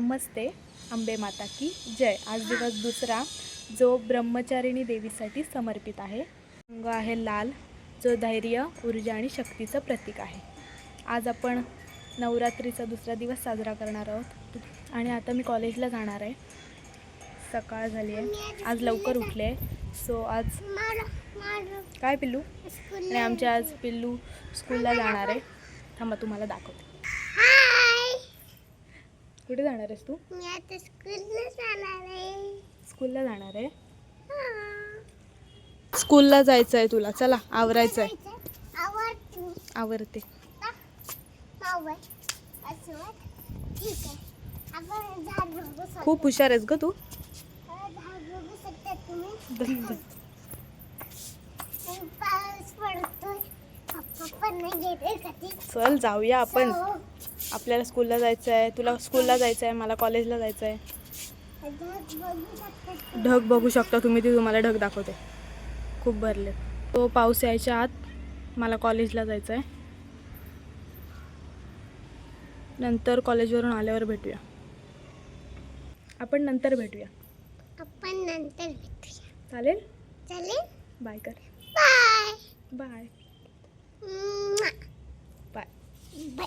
नमस्ते अंबे माता की जय. आज दिवस दुसरा जो ब्रह्मचारिणी देवीसाठी समर्पित आहे. रंग आहे लाल जो धैर्य ऊर्जा आणि शक्तीचं प्रतीक आहे. आज आपण नवरात्रीचा दुसरा दिवस साजरा करणार आहोत. आणि आता मी कॉलेजला जाणार आहे. सकाळ झाली आहे. आज लवकर उठले आहे. सो आज काय पिल्लू? आणि आमच्या आज पिल्लू स्कूलला जाणार आहे. थांबा तुम्हाला दाखवते. कुठे जाणार आहेस तू? मी आता स्कूलला जाणार आहे. स्कूलला जाणार आहे. स्कूलला जायचं आहे तुला. चला आवरायचं आहे. आवडतो आवरते. मावळ असं वाट. ठीक आहे. आपण झाड बघू शकतो. खूप हुशार आहेस ग तू. झाड बघू शकता तुम्ही. दम दम. आणि पाऊस पडतोय. पप्पा पण नाही गेले कधी चल जाऊया आपण. So, आपल्याला स्कूलला जायचं आहे तुला स्कूलला जायचं आहे मला कॉलेजला जायचं आहे. ढग बघू शकता तुम्ही ती तुम्हाला ढग दाखवते. खूप भरले तो पाऊस यायच्या आत मला कॉलेजला जायचं आहे नंतर कॉलेजवरून आल्यावर भेटूया. आपण नंतर भेटूया. आपण नंतर भेटूया. चालेल? चालेल. बाय कर. बाय बाय बाय बाय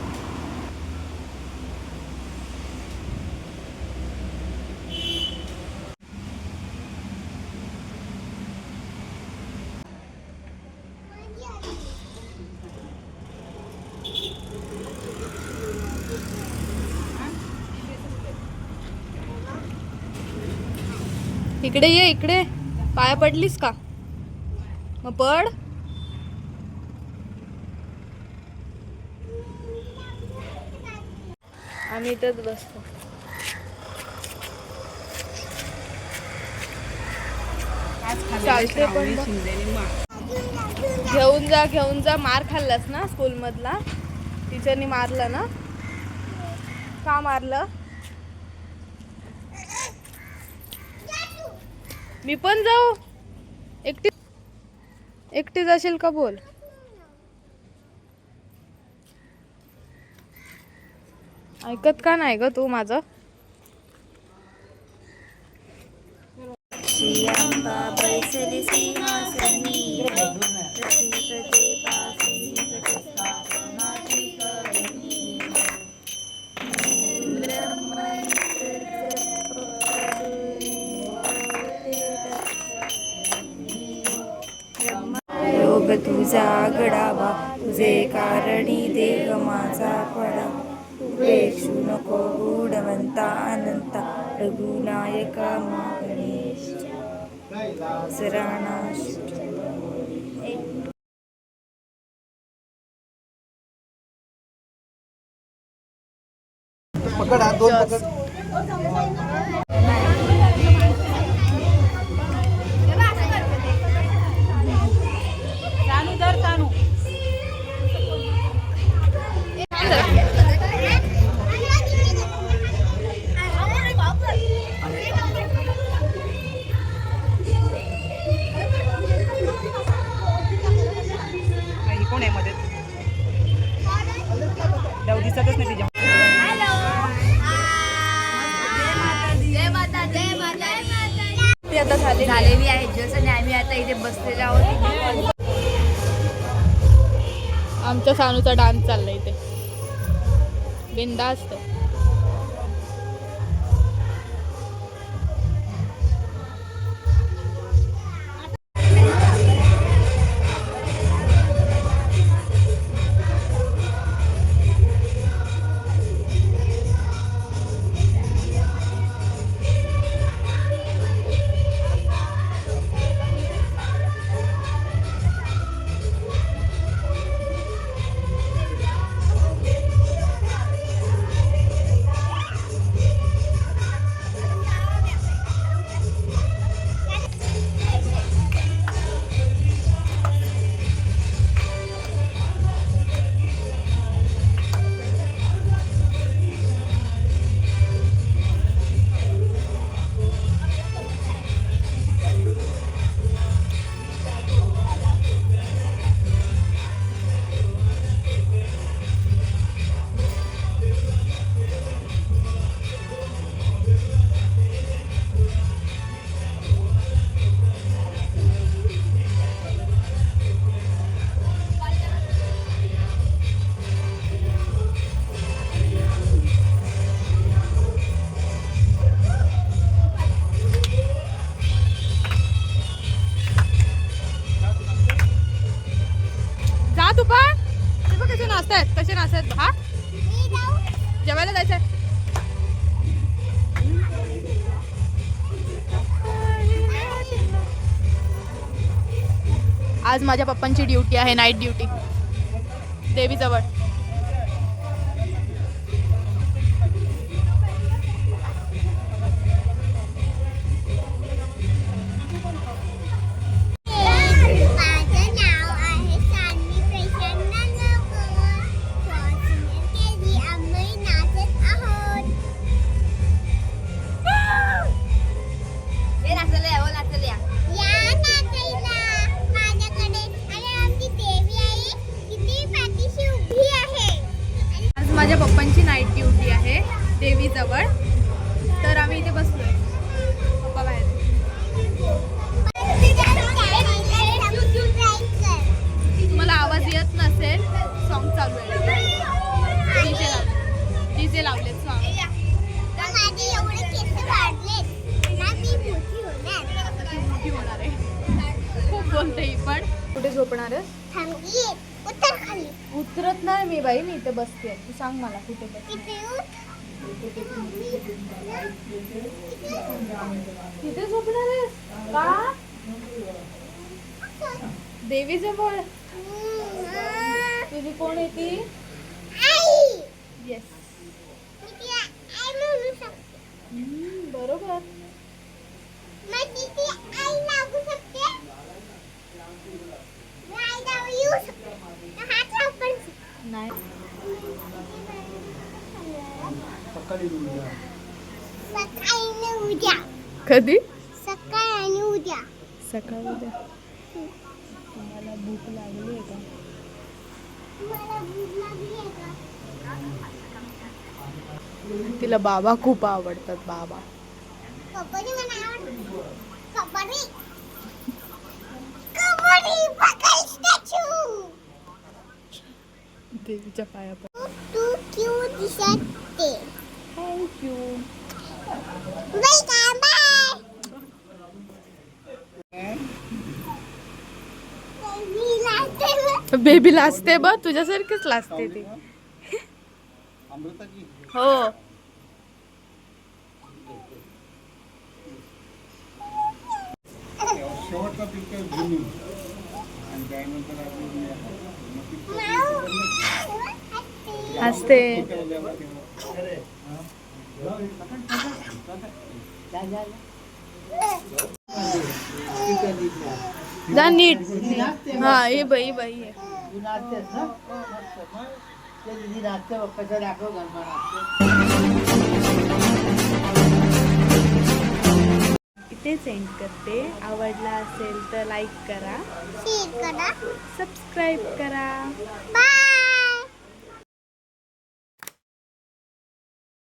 इकडे ये इकडे. पाया पडलीस का? मग पड. आम्ही इथंच बसतो. चालते पण घेऊन जा घेऊन जा. मार खाल्लास ना स्कूल मधला? टीचरनी मारलं ना? का मारलं? मी पण जाऊ. एकटी एकटी जाशील का बोल. ऐकत का नाही ग तू माझं? तुझा घडावा तुझे कारणी देव माझा पडा उपेक्षू नको गुणवंता अनंता रघुनायका मा गणेश सराणा कोण आहे बसलेलो आहोत आमच्या सानूचा डान्स चाललाय इथे. बिंदास्त. पण ते बघ कसे नाचतायत कसे नाचतायत. हा? जेवायला जायचंय. आज माझ्या पप्पांची ड्युटी आहे नाईट ड्युटी. देवीजवळ. माझ्या पप्पांची नाईट ड्युटी आहे देवीजवळ. तर आम्ही इथे बसलोय. पप्पा बाहेर. तुम्हाला आवाज येत नसेल सॉन्ग चालू आहे. डीजे लावले डीजे लावलेत सॉन्ग होणार आहे. खूप बोलते ही पण. कुठे झोपणार उतरत नाही मी बाई मी इथे बसते. तू सांग मला कुठे बस तिथे झोपणार आहेस? का? देवीजवळ तुझी कोण आहे ती? आई. येस बरोबर मग तिथे आई लागू शकते मी आई जवळ येऊ शकते तर हात लाव पण शकते. नाही सकाळी आणि उद्या कधी? सकाळ आणि उद्या. सकाळ उद्या. तुम्हाला भूक लागली आहे का? तिला बाबा खूप आवडतात बाबा. देवीच्या पाया तू क्यों दिसते थँक्यू बाय का बाय मी लाजते बघ. बेबी लाजते बघ तुझ्यासारखीच लाजते ती. हो. असते जा नीट. हा ये बाई बाई. ये. इथे सेंड करते. आवडला असेल तर लाईक करा. शेअर करा. सबस्क्राईब करा. बाय